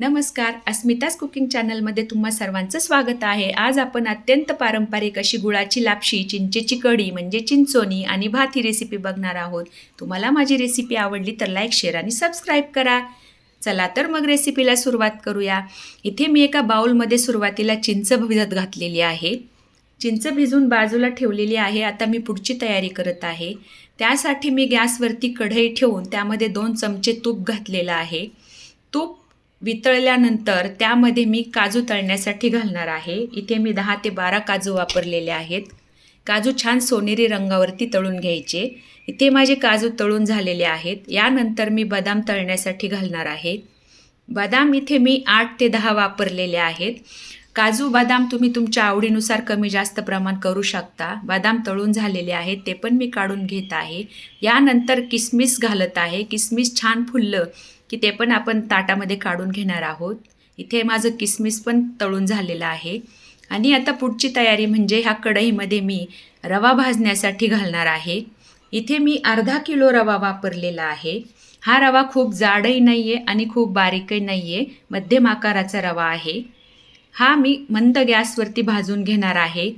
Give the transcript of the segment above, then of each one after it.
नमस्कार अस्मिताच कुकिंग चॅनलमध्ये तुम्हा सर्वांचं स्वागत आहे. आज आपण अत्यंत पारंपरिक अशी गुळाची लापशी चिंचेची कढी म्हणजे चिंचोनी आणि भात ही रेसिपी बघणार आहोत. तुम्हाला माझी रेसिपी आवडली तर लाईक शेअर आणि सबस्क्राईब करा. चला तर मग रेसिपीला सुरुवात करूया. इथे मी एका बाउलमध्ये सुरुवातीला चिंच भिजत घातलेली आहे. चिंच भिजून बाजूला ठेवलेली आहे. आता मी पुढची तयारी करत आहे. त्यासाठी मी गॅसवरती कढई ठेवून त्यामध्ये दोन चमचे तूप घातलेलं आहे. तूप वितळल्यानंतर त्यामध्ये मी काजू तळण्यासाठी घालणार आहे. इथे मी दहा ते बारा काजू वापरलेले आहेत. काजू छान सोनेरी रंगावरती तळून घ्यायचे. इथे माझे काजू तळून झालेले आहेत. यानंतर मी बदाम तळण्यासाठी घालणार आहे. बदाम इथे मी आठ ते दहा वापरलेले आहेत. काजू बदाम तुम्ही तुमच्या आवडीनुसार कमी जास्त प्रमाण करू शकता. बदाम तळून झालेले आहेत ते पण मी काढून घेत आहे. यानंतर किसमिस घालत आहे. किसमिस छान फुललं की ते पण आपण ताटामध्ये काढून घेणार आहोत. इथे माझं किसमिस पण तळून झालेलं आहे. आणि आता पुढची तयारी म्हणजे ह्या कढईमध्ये मी रवा भाजण्यासाठी घालणार आहे. इथे मी अर्धा किलो रवा वापरलेला आहे. हा रवा खूप जाडही नाही आहे आणि खूप बारीकही नाही आहे मध्यम आकाराचा रवा आहे. हा मी मंद गॅसवरती भाजून घेणार आहे.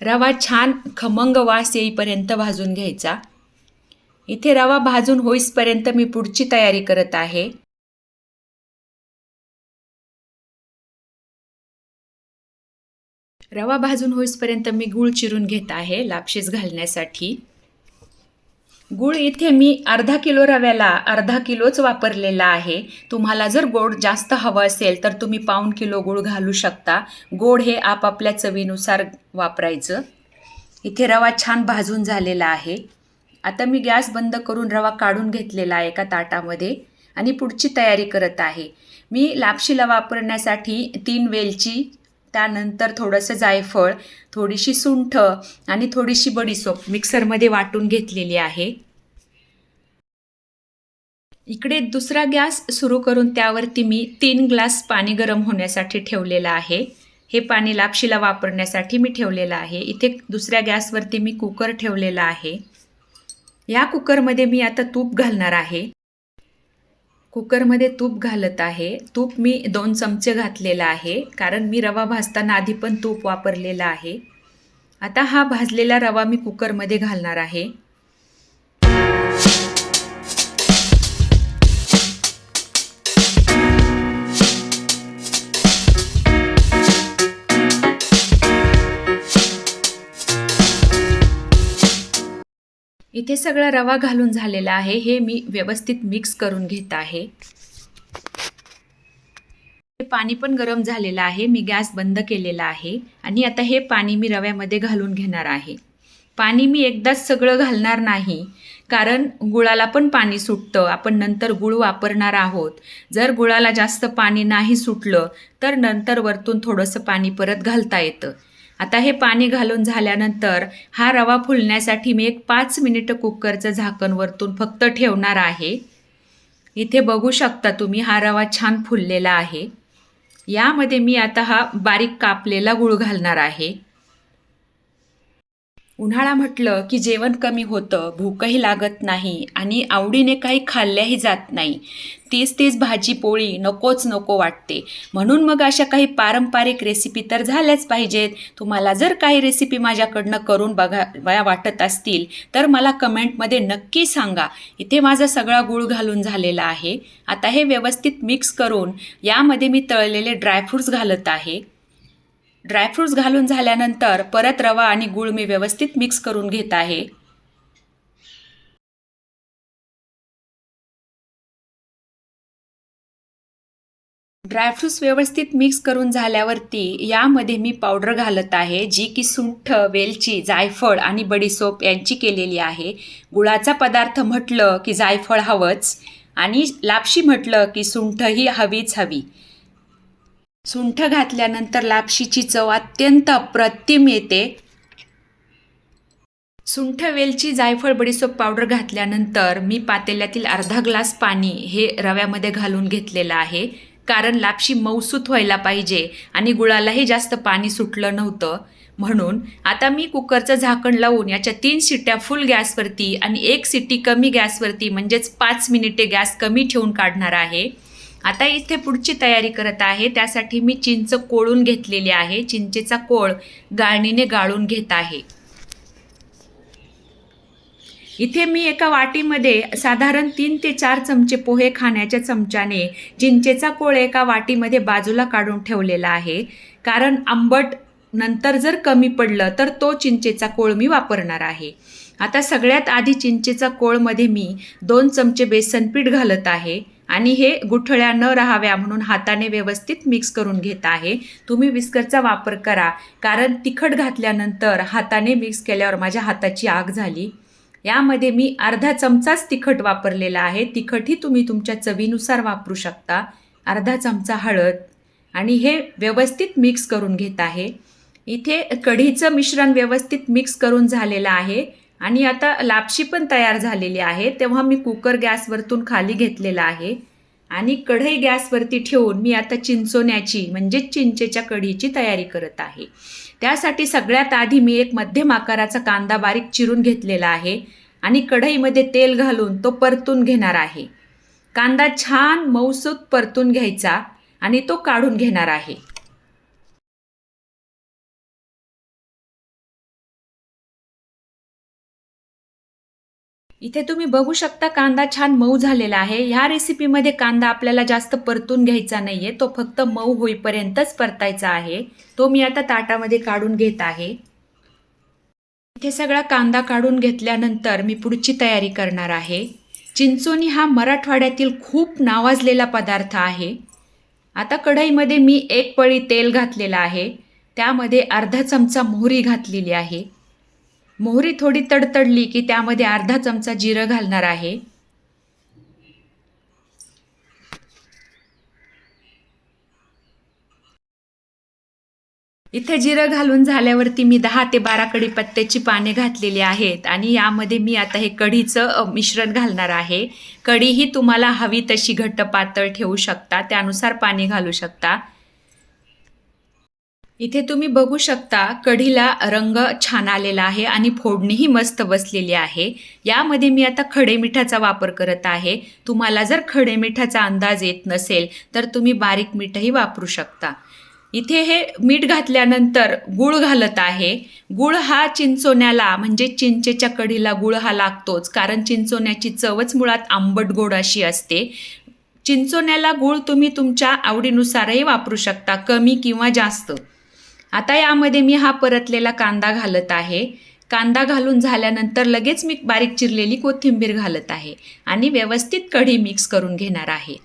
रवा छान खमंग वास येईपर्यंत भाजून घ्यायचा. इथे रवा भाजून होईसपर्यंत मी पुढची तयारी करत आहे. रवा भाजून होईसपर्यंत मी गूळ चिरून घेत आहे लापशीस घालण्यासाठी. गूळ इथे मी अर्धा किलो रव्याला अर्धा किलोच वापरलेला आहे. तुम्हाला जर गोड जास्त हवं असेल तर तुम्ही पाऊण किलो गूळ घालू शकता. गोड हे आपापल्या चवीनुसार वापरायचं. इथे रवा छान भाजून झालेला आहे. आता मी गॅस बंद करून रवा काढून घेतलेला आहे एका ताटामध्ये आणि पुढची तयारी करत आहे. मी लापशीला वापरण्यासाठी तीन वेलची त्यानंतर थोडंसं जायफळ थोडीशी सुंठ आणि थोडीशी बडीसोप मिक्सरमध्ये वाटून घेतलेली आहे. इकडे दुसरा गॅस सुरू करून त्यावरती मी तीन ग्लास पाणी गरम होण्यासाठी ठेवलेलं आहे. हे पाणी लापशीला वापरण्यासाठी मी ठेवलेलं आहे. इथे दुसऱ्या गॅसवरती मी कुकर ठेवलेला आहे. या कुकरमध्ये मी आता तूप घालणार आहे. कुकरमध्ये तूप घालत आहे. तूप मी दोन चमचे घातलेलं आहे. कारण मी रवा भाजताना आधी पण तूप वापरलेला आहे. आता हा भाजलेला रवा मी कुकरमध्ये घालणार आहे. इथे सगळा रवा घालून झालेला आहे. हे मी व्यवस्थित मिक्स करून घेत आहे. पाणी पण गरम झालेलं आहे. मी गॅस बंद केलेला आहे. आणि आता हे पाणी मी रव्यामध्ये घालून घेणार आहे. पाणी मी एकदाच सगळं घालणार नाही. कारण गुळाला पण पाणी सुटतं. आपण नंतर गुळ वापरणार आहोत. जर गुळाला जास्त पाणी नाही सुटलं तर नंतर वरतून थोडंसं पाणी परत घालता येतं. आता हे पाणी घालून झाल्यानंतर हा रवा फुलण्यासाठी मी एक पाच मिनिटं कुकरचं झाकण वरतून फक्त ठेवणार आहे. इथे बघू शकता तुम्ही हा रवा छान फुललेला आहे. यामध्ये मी आता हा बारीक कापलेला गुळ घालणार आहे. उन्हाळा म्हटलं की जेवण कमी होतं भूकही लागत नाही आणि आवडीने काही खाल्ल्याही जात नाही. तीच तीच भाजी पोळी नकोच नको वाटते. म्हणून मग अशा काही पारंपरिक रेसिपी तर झाल्याच पाहिजेत. तुम्हाला जर काही रेसिपी माझ्याकडनं करून बघा वाटत असतील तर मला कमेंटमध्ये नक्की सांगा. इथे माझा सगळा गूळ घालून झालेला आहे. आता हे व्यवस्थित मिक्स करून यामध्ये मी तळलेले ड्रायफ्रूट्स घालत आहे. ड्रायफ्रूट्स घालून झाल्यानंतर परत रवा आणि गूळ मी व्यवस्थित मिक्स करून घेत आहे. ड्रायफ्रूट्स व्यवस्थित मिक्स करून झाल्यावरती यामध्ये मी पावडर घालत आहे जी की सुंठ वेलची जायफळ आणि बडीसोप यांची केलेली आहे. गुळाचा पदार्थ म्हटलं की जायफळ हवंच आणि लापशी म्हटलं की सुंठ ही हवीच हवी. सुंठ घातल्यानंतर लापशीची चव अत्यंत अप्रतिम येते. सुंठ वेलची जायफळ बडीसोप पावडर घातल्यानंतर मी पातेल्यातील अर्धा ग्लास पाणी हे रव्यामध्ये घालून घेतलेलं आहे. कारण लापशी मऊसूत व्हायला पाहिजे आणि गुळालाही जास्त पाणी सुटलं नव्हतं. म्हणून आता मी कुकरचं झाकण लावून याच्या तीन शिट्ट्या फुल गॅसवरती आणि एक सिटी कमी गॅसवरती म्हणजेच पाच मिनिटे गॅस कमी ठेवून काढणार आहे. आता इथे पुढची तयारी करत आहे. त्यासाठी मी चिंच कोळून घेतलेली आहे. चिंचेचा कोळ गाळणीने गाळून घेत आहे. इथे मी एका वाटीमध्ये साधारण तीन ते चार चमचे पोहे खाण्याच्या चमच्याने चिंचेचा कोळ एका वाटीमध्ये बाजूला काढून ठेवलेला आहे. कारण आंबट नंतर जर कमी पडलं तर तो चिंचेचा कोळ मी वापरणार आहे. आता सगळ्यात आधी चिंचेचा कोळमध्ये मी दोन चमचे बेसन पीठ घालत आहे. आणि हे गुठळ्या न राहाव्या म्हणून हाताने व्यवस्थित मिक्स करून घेत आहे. तुम्ही विस्करचा वापर करा. कारण तिखट घातल्यानंतर हाताने मिक्स केल्यावर माझ्या हाताची आग झाली. यामध्ये मी अर्धा चमचाच तिखट वापरलेला आहे. तिखटही तुम्ही तुमच्या चवीनुसार वापरू शकता. अर्धा चमचा हळद. आणि हे व्यवस्थित मिक्स करून घेत आहे. इथे कढीचं मिश्रण व्यवस्थित मिक्स करून झालेलं आहे. आणि आता लापशी पण तयार झालेली आहे. तेव्हा मी कुकर गॅसवरतून खाली घेतलेला आहे. आणि कढई गॅसवरती ठेवून मी आता चिंचोण्याची म्हणजेच चिंचेच्या कढीची तयारी करत आहे. त्यासाठी सगळ्यात आधी मी एक मध्यम आकाराचा कांदा बारीक चिरून घेतलेला आहे. आणि कढईमध्ये तेल घालून तो परतून घेणार आहे. कांदा छान मऊसूत परतून घ्यायचा आणि तो काढून घेणार आहे. इथे तुम्ही बघू शकता कांदा छान मऊ झालेला आहे. ह्या रेसिपीमध्ये कांदा आपल्याला जास्त परतून घ्यायचा नाही आहे तो फक्त मऊ होईपर्यंतच परतायचा आहे. तो मी आता ताटामध्ये काढून घेत आहे. इथे सगळा कांदा काढून घेतल्यानंतर मी पुढची तयारी करणार आहे. चिंचोनी हा मराठवाड्यातील खूप नावाजलेला पदार्थ आहे. आता कढईमध्ये मी एक पळी तेल घातलेलं आहे. त्यामध्ये अर्धा चमचा मोहरी घातलेली आहे. मोहरी थोडी तडतडली की त्यामध्ये अर्धा चमचा जिरं घालणार आहे. इथे जिरं घालून झाल्यावरती मी दहा ते बारा कढीपत्त्याची पाने घातलेली आहेत आणि यामध्ये मी आता हे कढीचं मिश्रण घालणार आहे. कढी ही तुम्हाला हवी तशी घट्ट पातळ ठेवू शकता त्यानुसार पाणी घालू शकता. इथे तुम्ही बघू शकता कढीला रंग छान आलेला आहे आणि फोडणीही मस्त बसलेली आहे. यामध्ये मी आता खडे मिठाचा वापर करत आहे. तुम्हाला जर खडे मिठाचा अंदाज येत नसेल तर तुम्ही बारीक मीठही वापरू शकता. इथे हे मीठ घातल्यानंतर गुळ घालत आहे. गुळ हा चिंचोण्याला म्हणजे चिंचेच्या कढीला गुळ हा लागतोच कारण चिंचोण्याची चवच मुळात आंबट गोड अशी असते. चिंचोण्याला गूळ तुम्ही तुमच्या आवडीनुसारही वापरू शकता कमी किंवा जास्त. आता यामध्ये मी हा परतलेला कांदा घालत आहे. कांदा घालून झाल्यानंतर लगेच मी बारीक चिरलेली कोथिंबीर घालत आहे आणि व्यवस्थित कढी मिक्स करून घेणार आहे.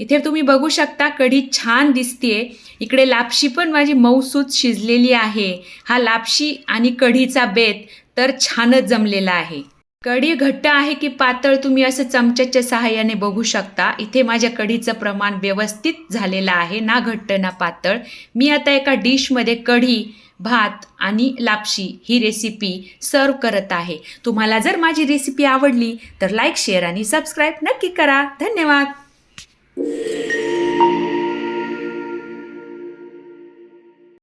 इथे तुम्ही बघू शकता कढी छान दिसतीये. इकडे लापशी पण माझी मऊसूत शिजलेली आहे. हा लापशी आणि कढीचा बेत तर छानच जमलेला आहे. कढी घट्ट आहे की पातळ तुम्ही असं चमच्याच्या सहाय्याने बघू शकता. इथे माझ्या कढीचं प्रमाण व्यवस्थित झालेलं आहे. ना घट्ट ना पातळ. मी आता एका डिशमध्ये कढी भात आणि लापशी ही रेसिपी सर्व करत आहे. तुम्हाला जर माझी रेसिपी आवडली तर लाईक शेअर आणि सबस्क्राईब नक्की करा. धन्यवाद.